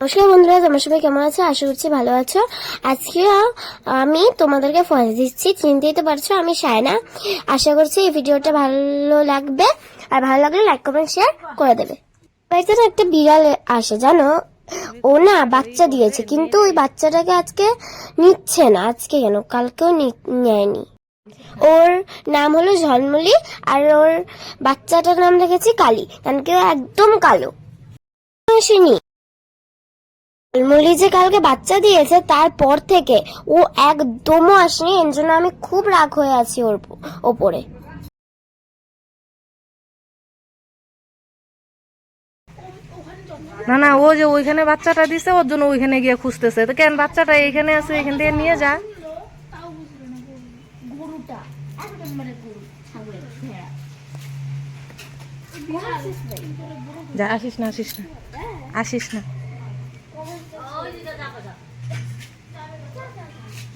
নমস্কার বন্ধুরা, তোমার সবাই কেমন আছো? আশা করছি ভালো আছো। আজকে আমি তোমাদেরকে ফোন দিচ্ছি। চিনতেই তো পারছ? আমি সায়না। আশা করছি এই ভিডিওটা ভালো লাগবে। আর ভালো লাগলে লাইক কমেন্ট শেয়ার করে দেবে। বাড়িতে একটা বিড়াল আসে, জানো? ও না বাচ্চা দিয়েছে, কিন্তু ওই বাচ্চাটাকে আজকে নিচ্ছে না। আজকে কেন? কালকেও নেয়নি। ওর নাম হলো ঝলমলি, আর ওর বাচ্চাটার নাম রেখেছি কালী। কারণ কি ও একদম কালো আসেনি ঝলমলি যে কালকে বাচ্চা দিয়েছে, তারপর থেকে ও একদমও আসেনি, এর জন্য আমি খুব রাগ হয়ে আছি ওর ওপরে। না না, ও যে ওইখানে বাচ্চাটা দিছে, ওর জন্য ওইখানে গিয়ে খুঁজতেছে। তো কেন বাচ্চাটা এইখানে আছে, এখান থেকে নিয়ে যা। যা, আসিস না আসিস না। আসিস না।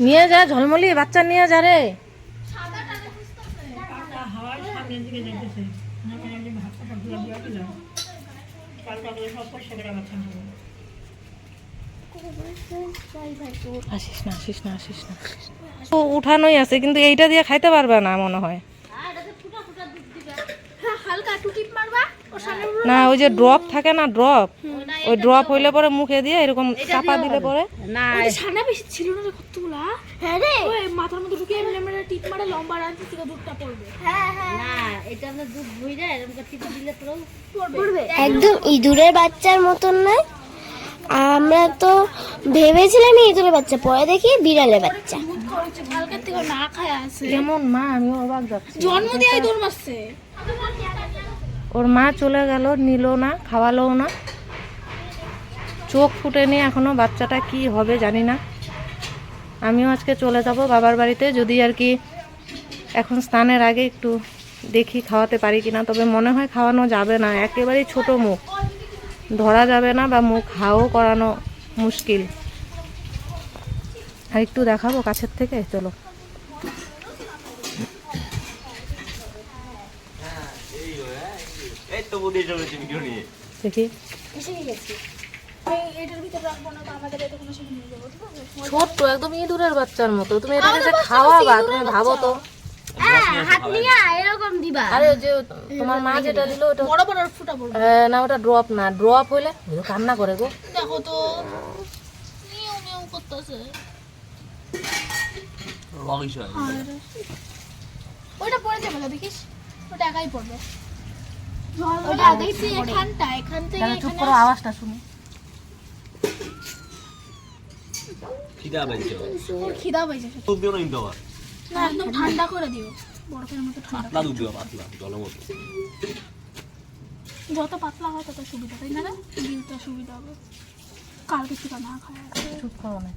নিয়ে যা ঝলমলি বাচ্চা নিয়ে যা রে। আসিস না আসিস না আসিস না। আসিস উঠানোই আছে কিন্তু এইটা দিয়ে খাইতে পারবে না মনে হয়। না ওই যে ড্রপ থাকে না ড্রপ? ওই ড্রপ হইলে পরে মুখে দিয়ে এরকম চাপা দিলে পরে? বেশি ছিল না রে হ্যাঁ? রে। ওই মাথার মধ্যে ঢুকিয়ে এমনি এমনি টিপ মারে লম্বা রাখছি থেকে দুধটা পড়বে। একদম ইঁদুরের বাচ্চার মতন নয়। আমরা তো ভেবেছিলাম ইঁদুরের বাচ্চা পরে দেখি বিড়ালের বাচ্চা। না খায় আছে। কেমন মা আমি অবাক যাচ্ছি। জন্ম দিয়ে দৌড় মারছে। ওর মা চলে গেল নিল না খাওয়ালো না। চোখ ফুটেনি এখনও বাচ্চাটা কি হবে জানি না। আমিও আজকে চলে যাব বাবার বাড়িতে। যদি আর কি এখন স্নানের আগে একটু দেখি খাওয়াতে পারি কিনা তবে মনে হয় খাওয়ানো যাবে না। একেবারেই ছোট মুখ। ধরা যাবে না বা মুখ হাও করানো মুশকিল। আর একটু দেখাবো কাছের থেকে চলো। দেখি। এটার ভিতরে রাখব না তো আমাদের এটা কোনো সময় নিয়ে যাব ঠিক আছে ছোট্ট একদম ইঁদুরের বাচ্চার মতো। তুমি এটাকে যে খাওয়াবা তুমি ভাবো তো। হাত নিয়ে এরকম দিবা। আরে যে তোমার মা যেটা দিল ওটা বড় বড় ফুটা পড়বে না ওটা ড্রপ না। ড্রপ হইলে কান্না করে গো। দেখো তো। নিউ নিউ করতেছে। রকিশ পড়ে যাবে না দেখিস? ওটা একাই পড়বে। ওটা দেখছি এখানটা এখান থেকে চুপ করো আওয়াজটা শুনি। খিদা পাইছে ওর খিদা দুধ দিও না কিন্তু আবার। না একদম ঠান্ডা করে দিও। বরফের মতো ঠান্ডা পাতলা দুধ দিও পাতলা জলের মতো যত পাতলা হয় তত সুবিধা তাই না রে? দিলটা সুবিধা হবে। কালকে থেকে না খায়? আছে চুপ করো না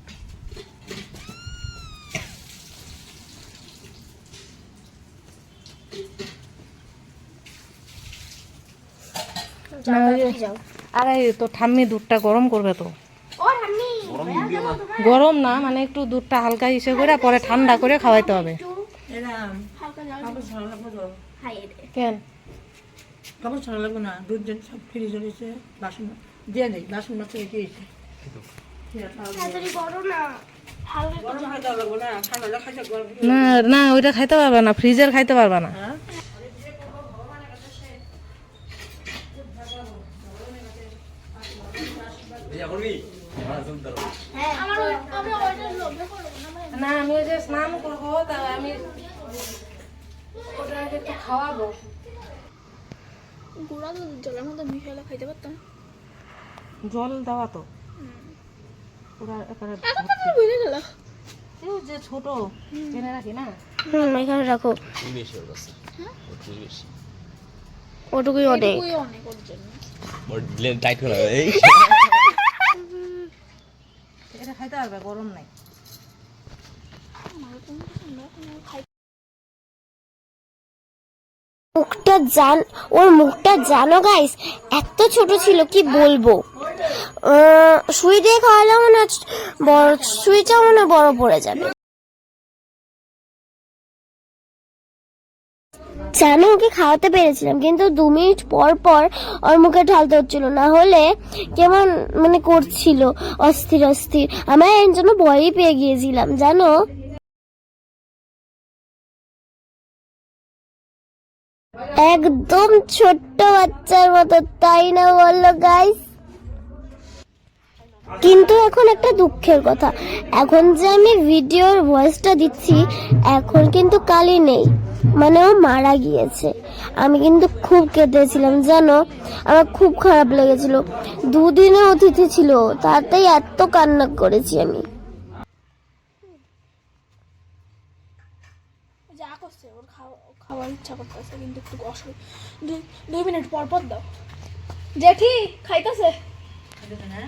আরে তো ঠাম্মি দুধটা গরম করবে তো। গরম না মানে একটু দুধটা হালকা ইসে করে পরে ঠান্ডা করে খাওয়াইতে হবে। কেন? কাপড় ছাড়া লাগবে না দুধ যেন সব ফ্রিজে রয়েছে বাসন দিয়ে নেই বাসন মাত্র রেখে হয়ে লাগবে না না না ওইটা খাইতে পারবা না ফ্রিজের খাইতে পারবা না আমার ওই- আমি ওইটার লোভ দেখো না আমি যে স্নান করব তা আমি ওটা একটু খাওয়াবো। গুঁড়া দুধ জলের মধ্যে মিশালে খাইতে পারতাম। জল দেওয়া তো। ওরা একেবারে বুঝে গেল। যে ছোট এনে রাখি না? হুম এখানে রাখো। বেশি ওর কাছে। বেশি। ওটুকুই অনেক। অনেক ওর জন্য। ওর ব্লেড টাইট করে এই। এটা খাইতে পারবে গরম নাই। মুখটা জান, ওর মুখটা জানো গাইস এত ছোট ছিল, কি বলব? সুই দিয়ে বড় বড় পড়ে যাবে। জানো, ওকে খাওয়াতে পেরেছিলাম, কিন্তু দু মিনিট পর পর ওর মুখে ঢালতে হচ্ছিল না হলে কেমন মানে করছিল, অস্থির অস্থির। আমার এর জন্য ভয়ই পেয়ে গিয়েছিলাম, জানো? একদম ছোট্ট বাচ্চার মতো, তাই না বলল গাইস কিন্তু এখন একটা দুঃখের কথা। এখন যে আমি ভিডিওর ভয়েসটা দিচ্ছি, এখন কিন্তু কালি নেই। মানে ও মারা গিয়েছে। আমি কিন্তু খুব কেঁদেছিলাম, জানো? আমার খুব খারাপ লেগেছিল। দুদিনে অতিথি ছিল তাতেই এত কান্না করেছি আমি যা করছে ওর খাওয়া খাওয়ার ইচ্ছা করতেছে কিন্তু একটু অসুবিধা দুই দুই মিনিট পর পর দাও। জেঠি খাইতেছে?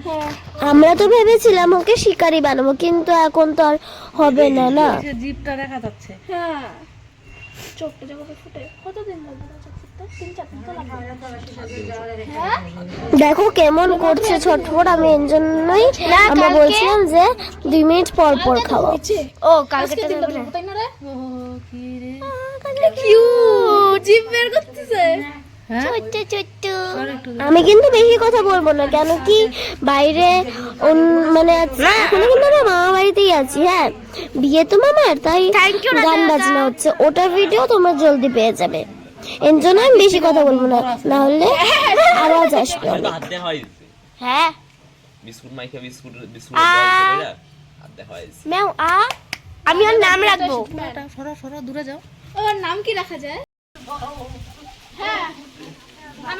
হ্যাঁ। আমরা তো ভেবেছিলাম ওকে শিকারি বানাবো কিন্তু এখন তো আর হবে না না? জীবটা জিপটা দেখা যাচ্ছে। হ্যাঁ। চোখটা যখন ফুটে কতদিন লাগবে হ্যাঁ দেখো কেমন করছে ছটফট আমি এর জন্যই আমরা বলছিলাম যে দুই মিনিট পর পর খাওয়া। ও আজকে দিন লাগবে তাই না রে? ও কি রে? কিউট জিভ বের করতেছে। হ্যাঁ? আমি কিন্তু বেশি কথা বলব না কেন কি বাইরে মানে আজ- এখনও কিন্তু আমরা মামা বাড়িতেই আছি হ্যাঁ। বিয়ে তো মামার তাই গান বাজনা হচ্ছে। ওটার ভিডিও তোমরা জলদি পেয়ে যাবে। এর জন্য আমি বেশি কথা বলব না না হলে আওয়াজ আসবে হয়েছে হ্যাঁ। বিস্কুট মাইখা বিস্কুট বিস্কুট হয়েছে আ আমি ওর নাম রাখব। সরো সরো দূরে যাও। ওর নাম কি রাখা যায়? হ্যাঁ।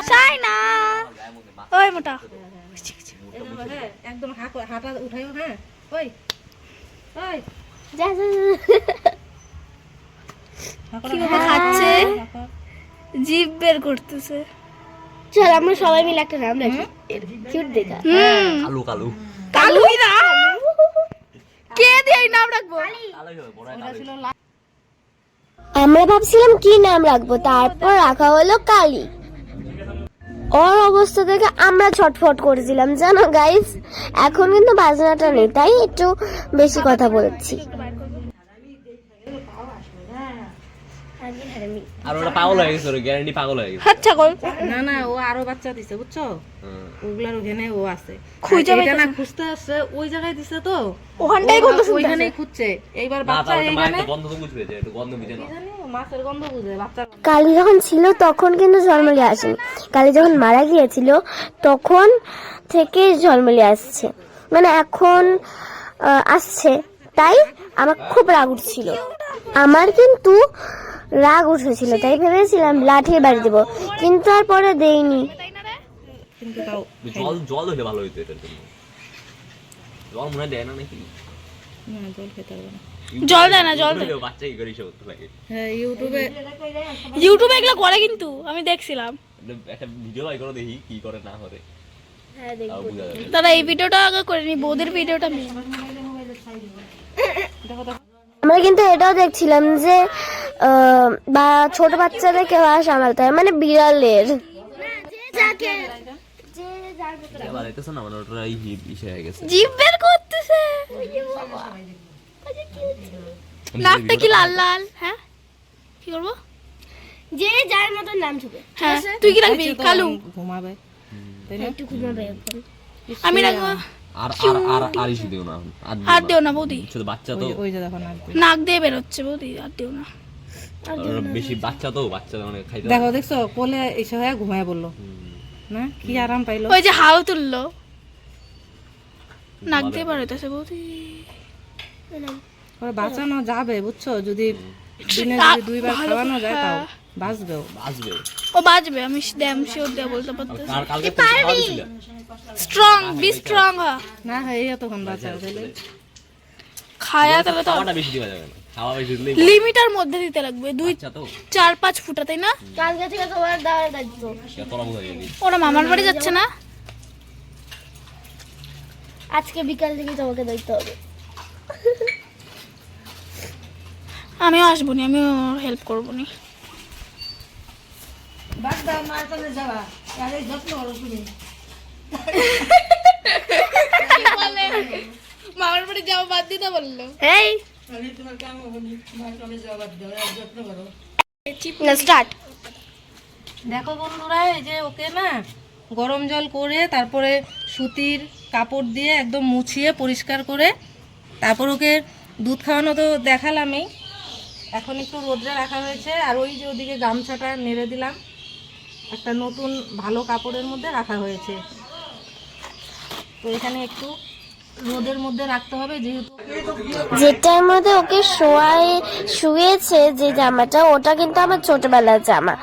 চাই না ওই মোটা। একদম হাঁটা উঠাইও হ্যাঁ। ওই ওই। যা, যা, যা। খাচ্ছে? জিভ বের করতেছে। চল আমরা সবাই মিলে একটা নাম রাখি। কিউট দেখা। কালু কালু। কালু? না কে দিয়ে এই নাম রাখব? কালোই হবে বড় কালু। আমরা ভাবছিলাম কি নাম রাখব তারপর রাখা হলো কালী। ওর অবস্থা থেকে আমরা ছটফট করেছিলাম জানো গাইস এখন কিন্তু বাজনাটা নেই তাই একটু বেশি কথা বলছি। আর ওটা পাগল হয়ে গেছে গ্যারান্টি পাগল হয়ে গেছে। আচ্ছা কল না না ও আরও বাচ্চা দিছে বুঝছ? ওগুলার ওখানে ও আছে। খুঁজে এটা না খুঁজতে আসছে ওই জায়গায় দিছে তো। ওখানটাই গন্ধ খুঁজছে। এইবার বাচ্চা এইখানে গন্ধ তো বুঝবে যে একটু গন্ধ বুঝে না। মাছের গন্ধ বুঝে বাচ্চার কালী যখন ছিল তখন কিন্তু ঝলমলি আসেনি। কালী যখন মারা গিয়েছিল তখন থেকে ঝলমলি আসছে। মানে এখন আহ, আসছে। তাই আমার খুব রাগ উঠছিল। আমার কিন্তু রাগ উঠেছিল তাই ভেবেছিলাম লাঠির বাড়ি দেবো কিন্তু আর পরে দেইনি। কিন্তু তাও জল জল হলে ভালো হইতো এটার জন্য। জল মনে দেয় না নাকি? না জল খেতে হবে না। জল দেয় না, জল দেয়। বাচ্চা কি করে সব লাগে। হ্যাঁ ইউটিউবে। ইউটিউবে এগুলো করে কিন্তু আমি দেখছিলাম। একটা- ভিডিও বাই করে দেখি কি করে না করে। যাবে। দাদা এই ভিডিওটা আগে করে নি বৌদের ভিডিওটা মেন আমরা কিন্তু এটাও দেখছিলাম যে বা ছোট বাচ্চাদের কেউ আর সামলাতে হয় মানে বিড়ালের। জিভ বের করতেছে। নাকটা কি লাল লাল? হ্যাঁ? কি করব? যে যার মতো নাম ছুবে হ্যাঁ তুই কি রাখবি? কালু। ঘুমাবে একটু ঘুমাবে আমি রাখব। আর আর আর আর ইসে দিও না আর দিও না। বৌদি। বাচ্চা তো। ওই যে দেখো নাক দিয়ে। বেরোচ্ছে বৌদি আর দিও না। বেশি বাচ্চা তো বাচ্চা মানে খাইতে দেখো দেখছ কোলে এসে হয়ে ঘুমায় বলল। না? কি আরাম পাইলো? ওই যে হাও তুললো। নাক দিয়ে বেরোতেছে বৌদি। ওরা বাঁচানো যাবে বুঝছ? যদি দিনে যদি দুইবার খাওয়ানো যায় তাও হ্যাঁ। বাঁচবেও। আসবে ও বাজবে আমি ড্যাম শিওর দিয়ে বলতে পারতেছি। দিছিলে? স্ট্রং বি স্ট্রং হা। না হয় এই তখন বাঁচা খায়া তাহলে। তো বেশি দেওয়া যাবে না। লিমিটার মধ্যে দিতে লাগবে দুই চার পাঁচ ফুটা তাই না? কালকে থেকে তোমার দেওয়ার দায়িত্ব। তোরা বোঝা যায়নি ওরা মামার বাড়ি যাচ্ছে না? আজকে বিকাল থেকে তোমাকে দায়িত্ব হবে। আমিও আসব নি আমিও হেল্প করব নি বাদ দাও মার কাছে যাবা। আরে যত্ন করো তুমি। মামার বাড়ি যাও বাদ দিতে বলল। এই আমি তোমার কাম হবে মার কাছে যাওয়া বাদ দাও আর যত্ন করো। না স্টার্ট দেখো বন্ধুরা এই যে ওকে না গরম জল করে তারপরে সুতির কাপড় দিয়ে একদম মুছিয়ে পরিষ্কার করে তারপর ওকে দুধ খাওয়ানো তো দেখালামই। এখন একটু রোদ্রে রাখা হয়েছে আর ওই যে ওদিকে গামছাটা নেড়ে দিলাম। একটা নতুন ভালো কাপড়ের মধ্যে রাখা হয়েছে। তো এখানে একটু রোদের মধ্যে রাখতে হবে যেহেতু যেটার মধ্যে ওকে শোয়ায় শুয়েছে যে জামাটা ওটা কিন্তু আমার ছোটবেলার জামা।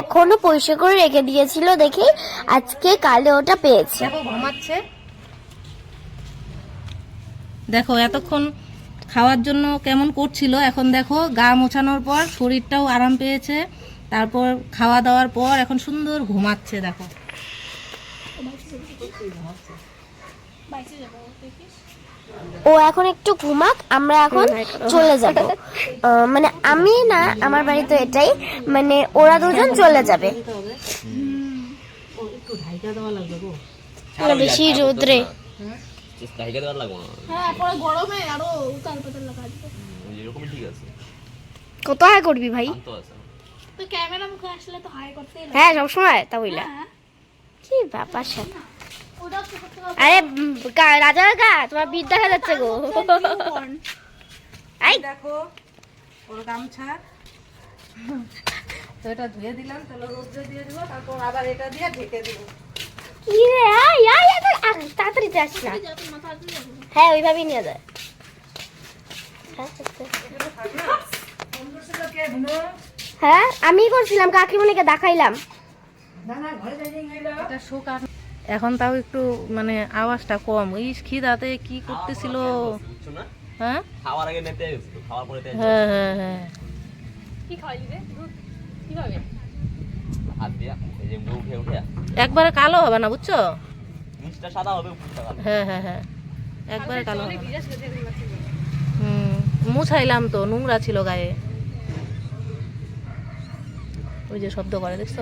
এখনও পরিষ্কার করে রেখে দিয়েছিল দেখি আজকে কালে ওটা পেয়েছে। দেখো ঘুমাচ্ছে। দেখো এতক্ষণ খাওয়ার জন্য কেমন করছিল এখন দেখো গা মোছানোর পর শরীরটাও আরাম পেয়েছে তারপর খাওয়া দাওয়ার পর এখন সুন্দর ঘুমাচ্ছে দেখো। বাইসে যাব। দেখিস ও এখন একটু ঘুমাক আমরা এখন চলে যাব। মানে আমি না আমার বাড়ি তো এটাই মানে ওরা দুজন চলে যাবে। বেশি রোদ্রে। হ্যাঁ কত হাই করবি ভাই? শান্ত আছে তো ক্যামেরা মুখে আসলে তো হাই করতেই লাগে। হ্যাঁ সবসময় তা বইলা। হ্যাঁ। কি ব্যাপার সাথে আরে রাজা কাকা তোমার বিদ দেখা যাচ্ছে গো। আই দেখো ওর গামছা। তো এটা ধুয়ে দিলাম তাহলে রোদ্রে দিয়ে দিব তারপর আবার এটা দিয়ে ঢেকে দিব। কি রে আই আই তাড়াতাড়ি যাস না। হ্যাঁ ওইভাবেই নিয়ে যায়। হ্যাঁ, হ্যাঁ আমি করছিলাম কাকিমণিকে দেখাইলাম। এটা শোক এখন তাও একটু মানে আওয়াজটা কম। ওই খিদাতে কি করতেছিল? হ্যাঁ? খাওয়ার আগে নেতে খাওয়ার পরে হ্যাঁ হ্যাঁ হ্যাঁ। কি খাওয়াইলি রে? দুধ? কীভাবে হাত দিয়া এই যে মুখে উঠে উঠে। একবারে কালো হবে না বুঝছ? নিচটা সাদা হবে উপরটা কালো। হ্যাঁ হ্যাঁ হ্যাঁ। একবারে কালো হবে। হুম মুছাইলাম তো নোংরা ছিল গায়ে। ওই যে শব্দ করে দেখছ?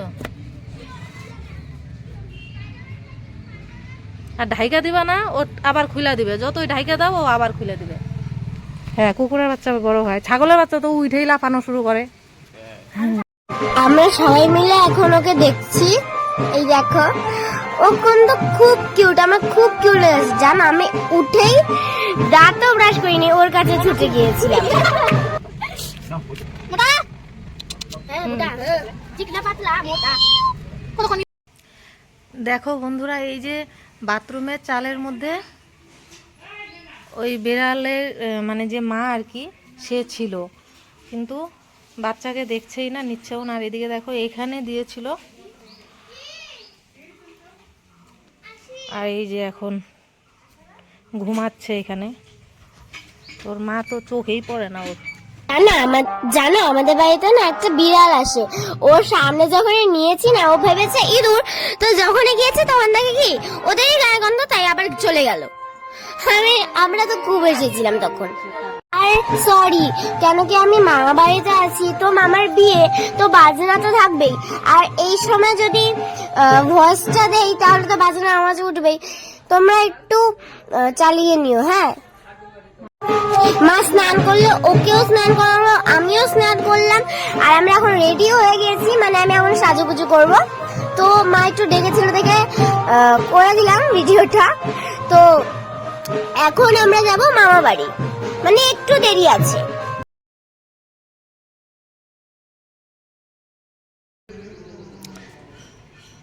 আর ঢাইকা দিবা না ও আবার খুলে দিবে। যতই ঢাইকা দাও ও আবার খুলে দিবে। হ্যাঁ কুকুরের বাচ্চা বড় হয়। ছাগলের বাচ্চা তো উঠেই লাফানো শুরু করে। আমরা সবাই মিলে এখন ওকে দেখছি। এই দেখো। ও কিন্তু খুব কিউট আমার খুব কিউট লেগেছে। জান আমি উঠেই দাঁতও ব্রাশ করিনি ওর কাছে ছুটে গিয়েছিলাম। মোটা। হ্যাঁ মোটা। চিকনা পাতলা মোটা। দেখো বন্ধুরা এই যে বাথরুমের চালের মধ্যে ওই বেড়ালের মানে যে মা আর কি, সে ছিল। কিন্তু বাচ্চাকে দেখছেই না, নিচ্ছেও না। আর এদিকে দেখো, এখানে দিয়েছিল। আর এই যে এখন ঘুমাচ্ছে এখানে। তোর মা তো চোখেই পড়ে না ওর। জানো আমার, জানো, আমাদের বাড়িতে না একটা বিড়াল আসে। ওর সামনে যখন নিয়েছি না, ও ভেবেছে, ইঁদুর। তো যখন গিয়েছে, তখন দেখে কি, ওদেরই গায়ে গন্ধ, তাই আবার চলে গেল। আমি, আমরা তো খুব এসেছিলাম তখন। আর সরি কেন কি আমি মামা বাড়িতে আছি? তো মামার বিয়ে, তো বাজনা তো থাকবেই। আর এই সময় যদি ভয়েসটা দেই, তাহলে তো বাজনা আওয়াজ উঠবেই। তোমরা একটু চালিয়ে নিও হ্যাঁ? মা স্নান করল, ওকেও স্নান করালো, আমিও স্নান করলাম, আর আমরা এখন রেডি হয়ে গেছি মানে আমি এখন সাজুগুজু করব। তো মা একটু ডেকেছিল দেখে করে দিলাম ভিডিওটা তো এখন আমরা যাব মামা বাড়ি মানে একটু দেরি আছে।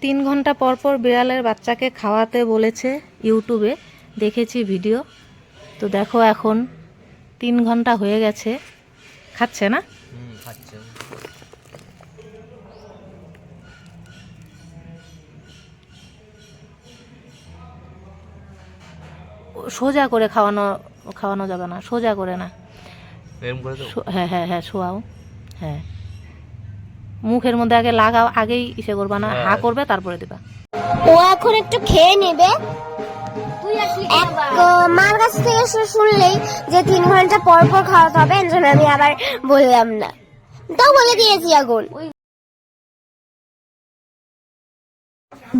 তিন ঘণ্টা পর পর বিড়ালের বাচ্চাকে খাওয়াতে বলেছে ইউটিউবে, দেখেছি ভিডিও তো দেখো এখন তিন ঘণ্টা হয়ে গেছে। খাচ্ছে না? সোজা করে খাওয়ানো খাওয়ানো যাবে না সোজা করে না। হ্যাঁ হ্যাঁ হ্যাঁ শোয়াও। হ্যাঁ। মুখের মধ্যে আগে লাগাও আগেই ইসে করবা না হা করবে তারপরে দিবা। ও এখন একটু খেয়ে নেবে। এক মার কাছ থেকে শুনলেই যে তিন ঘণ্টা পর পর খাওয়াতে হবে এর জন্য আমি আবার বললাম না। তাও বলে দিয়েছি এখন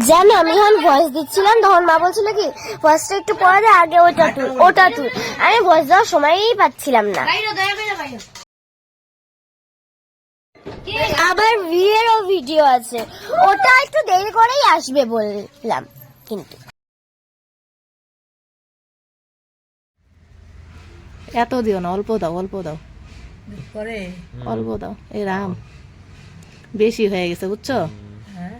জানো, আমি যখন ভয়েস দিচ্ছিলাম, তখন মা বলছিল কি ভয়েসটা একটু পরে দে, আগে ওটা তুল ওটা তুল। আমি ভয়েস দেওয়ার সময়ই পাচ্ছিলাম না। আবার বিয়েরও ভিডিও আছে। ওটা একটু দেরি করেই আসবে বললাম, কিন্তু। এত দিও না অল্প দাও অল্প দাও। পরে? অল্প দাও এই রাম। বেশি হয়ে গেছে বুঝছ? হ্যাঁ?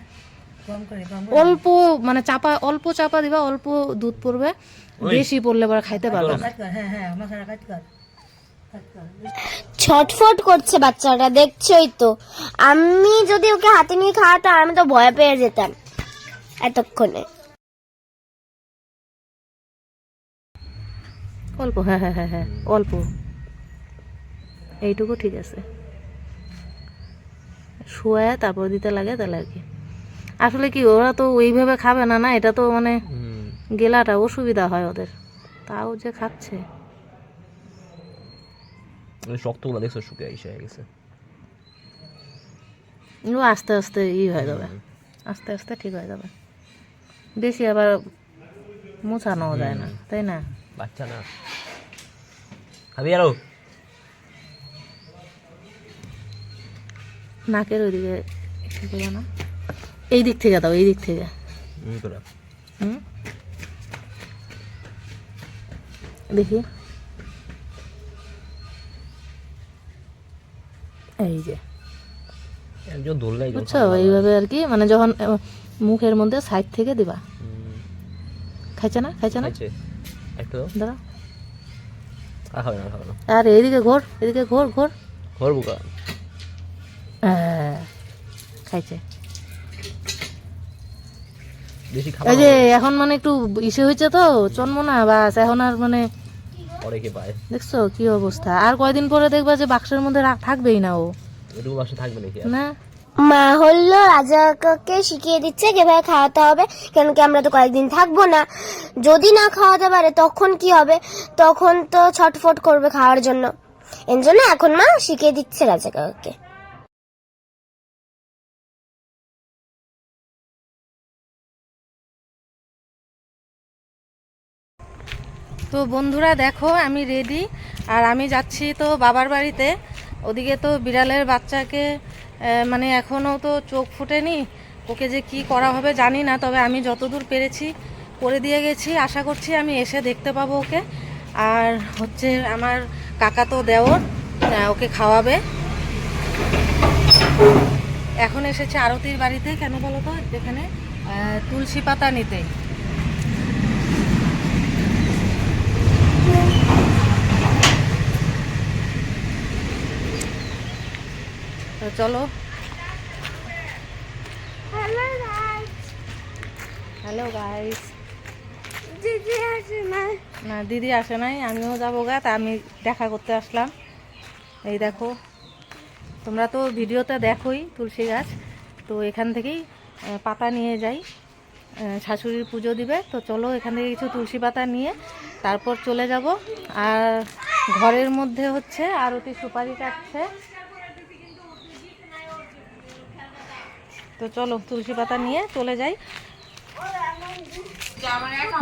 অল্প মানে চাপা অল্প চাপা দিবা অল্প দুধ পড়বে। বেশি পড়লে পরে খাইতে পারবে না। হ্যাঁ হ্যাঁ ছটফট করছে বাচ্চাটা দেখছোই তো। আমি যদি ওকে হাতে নিয়ে খাওয়াতাম আমি তো ভয় পেয়ে যেতাম এতক্ষণে। অল্প হ্যাঁ হ্যাঁ হ্যাঁ হ্যাঁ অল্প। এইটুকু ঠিক আছে। শুয়ে তারপর দিতে লাগে তাহলে আর কি। আসলে কি ওরা তো ওইভাবে খাবে না না? এটা তো মানে গেলাটা অসুবিধা হয় ওদের। তাও যে খাচ্ছে। শক্তগুলো দেখছ শুকে এসে গেছে। ও আস্তে আস্তে ই হয়ে যাবে। আস্তে আস্তে ঠিক হয়ে যাবে। বেশি আবার মোছানো যায় না তাই না? বাচ্চা না খাবি আরও? নাকের ওইদিকে করো না। এই দিক থেকে দাও এই দিক থেকে। দেখি। এই যে। বুঝছ? এইভাবে আর কি মানে যখন মুখের মধ্যে সাইড থেকে দিবা। খাইছে না? খাইছে না? একটু দাঁড়া আর না খাবে না। আর এদিকে ঘোর এদিকে ঘোর ঘোর। ঘর বুকা। হ্যাঁ, খাইছে। এই যে এখন মানে একটু ইসে হয়েছে তো জন্ম না বাস এখন আর মানে পায়? দেখছ কি অবস্থা? আর কয়দিন পরে দেখবা যে বাক্সের মধ্যে থাকবেই না ও। এটুকু থাকবে নাকি না? মা হলো রাজাকে শিখিয়ে দিচ্ছে কীভাবে খাওয়াতে হবে, কেন কি আমরা তো কয়েকদিন থাকব না। যদি না খাওয়াতে পারে, তখন কি হবে? তখন তো ছটফট করবে খাওয়ার জন্য। এর জন্য এখন মা শিখিয়ে দিচ্ছে রাজা কাকাকে। তো বন্ধুরা দেখো, আমি রেডি আর আমি যাচ্ছি তো বাবার বাড়িতে। ওদিকে তো বিড়ালের বাচ্চাকে মানে এখনও তো চোখ ফুটেনি। ওকে যে কি করা হবে জানি না, তবে আমি যতদূর পেরেছি করে দিয়ে গেছি। আশা করছি আমি এসে দেখতে পাবো ওকে। আর হচ্ছে আমার কাকা তো দেওর ওকে খাওয়াবে। এখন এসেছে আরতির বাড়িতে, কেন বলো তো? যেখানে তুলসী পাতা নিতে। তো চলো। হ্যালো গাইস দিদি আসে নাই না দিদি আসে নাই আমিও যাব গা তা আমি দেখা করতে আসলাম। এই দেখো তোমরা তো ভিডিওতে দেখোই তুলসী গাছ তো এখান থেকেই পাতা নিয়ে যাই। শাশুড়ির পুজো দিবে তো চলো এখান থেকে কিছু তুলসী পাতা নিয়ে তারপর চলে যাব। আর ঘরের মধ্যে হচ্ছে আরতি সুপারি কাটছে। তো চলো তুলসী পাতা নিয়ে চলে যাই।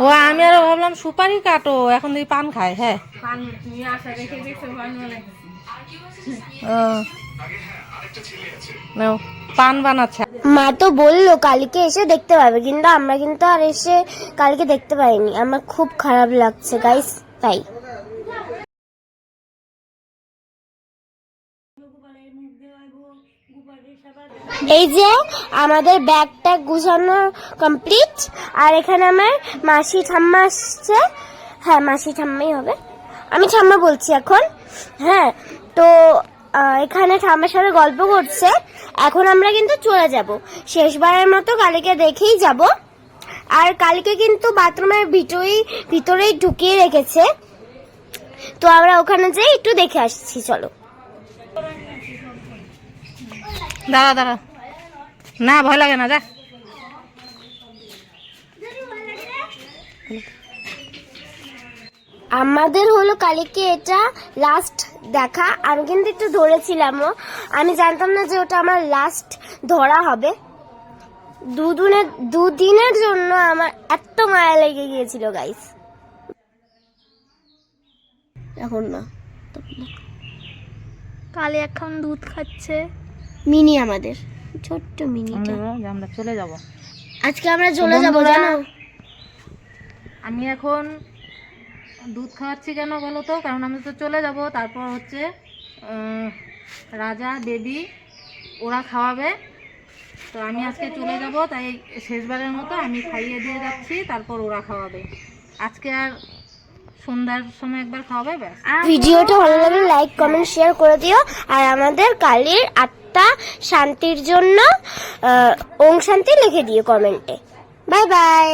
ও আমি আরও ভাবলাম সুপারি কাটো এখন দেখি পান খায় হ্যাঁ। পান বানাচ্ছে। মা তো বলল কালকে এসে দেখতে পাবে কিন্তু আমরা কিন্তু আর এসে কালকে দেখতে পাইনি। আমার খুব খারাপ লাগছে গাইস তাই। এই যে আমাদের ব্যাগটা গুছানো কমপ্লিট আর এখানে আমার মাসি ঠাম্মা আসছে। হ্যাঁ মাসি ঠাম্মাই হবে। আমি ঠাম্মা বলছি এখন। হ্যাঁ তো এখানে ঠাম্মার সাথে গল্প করছে। এখন আমরা কিন্তু চলে যাব। শেষবারের মতো কালকে দেখেই যাব। আর কালকে কিন্তু বাথরুমের ভিতরেই ভিতরেই ঢুকিয়ে রেখেছে। তো আমরা ওখানে যেয়ে একটু দেখে আসছি, চলো। দাঁড়া দাঁড়া। না ভয় লাগে না যা। আমাদের হলো কালকে এটা লাস্ট দেখা। আমি কিন্তু একটু ধরেছিলামও। আমি জানতাম না যে ওটা আমার লাস্ট ধরা হবে। দুদিনের দুদিনের জন্য আমার এত মায়া লেগে গিয়েছিল গাইস এখন না। কালে এখন দুধ খাচ্ছে। মিনি আমাদের। ছোট্ট মিনিটা। আমরা চলে যাব। আজকে আমরা চলে যাব জানো? আমি এখন দুধ খাওয়াচ্ছি কেন বলো তো? কারণ আমি তো চলে যাব। তারপর হচ্ছে রাজা বেবি ওরা খাওয়াবে। তো আমি আজকে চলে যাব তাই শেষবারের মতো আমি খাইয়ে দিয়ে যাচ্ছি তারপর ওরা খাওয়াবে। আজকে আর সন্ধ্যার সময় একবার খাওয়াবে ব্যাস। ভিডিওটা ভালো লাগলে লাইক কমেন্ট শেয়ার করে দিও। আর আমাদের কালির আত্মা শান্তির জন্য ওম শান্তি লিখে দিও কমেন্টে। Bye bye.